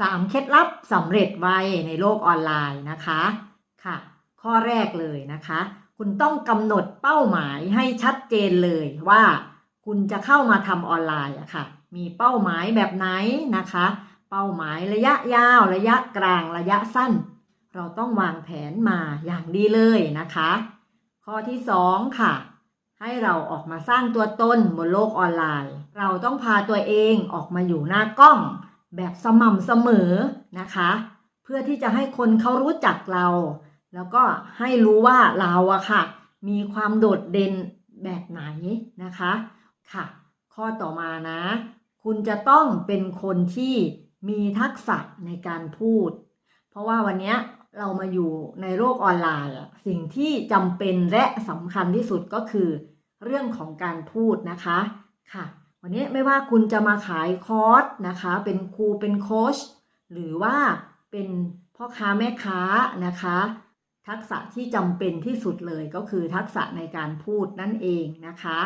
3 เคล็ดลับสำเร็จไวในโลกออนไลน์นะคะค่ะ ข้อแรกเลยนะคะ คุณต้องกำหนดเป้าหมายให้ชัดเจนเลยว่าคุณจะเข้ามาทำออนไลน์อะค่ะ มีเป้าหมายแบบไหนนะคะ เป้าหมายระยะยาว ระยะกลางระยะสั้น เราต้องวางแผนมาอย่างดีเลยนะคะ ข้อที่ 2 ค่ะ ให้เราออกมาสร้างตัวตนบนโลกออนไลน์ เราต้องพาตัวเองออกมาอยู่หน้ากล้อง แบบสม่ำเสมอนะคะ เพื่อที่จะให้คนเขารู้จักเรา แล้วก็ให้รู้ว่าเราอะค่ะ มีความโดดเด่นแบบไหนนะคะค่ะ ข้อต่อมานะ คุณจะต้องเป็นคนที่มีทักษะในการพูด เพราะว่าวันนี้เรามาอยู่ในโลกออนไลน์สิ่งที่จำเป็นและสำคัญที่สุดก็คือ เรื่องของการพูดนะคะค่ะ วันนี้ไม่ว่าคุณจะมาขายคอร์สนะคะ เป็นครูเป็นโค้ชหรือว่าเป็นพ่อค้าแม่ค้านะคะ ทักษะที่จำเป็นที่สุดเลยก็คือทักษะในการพูดนั่นเองนะคะ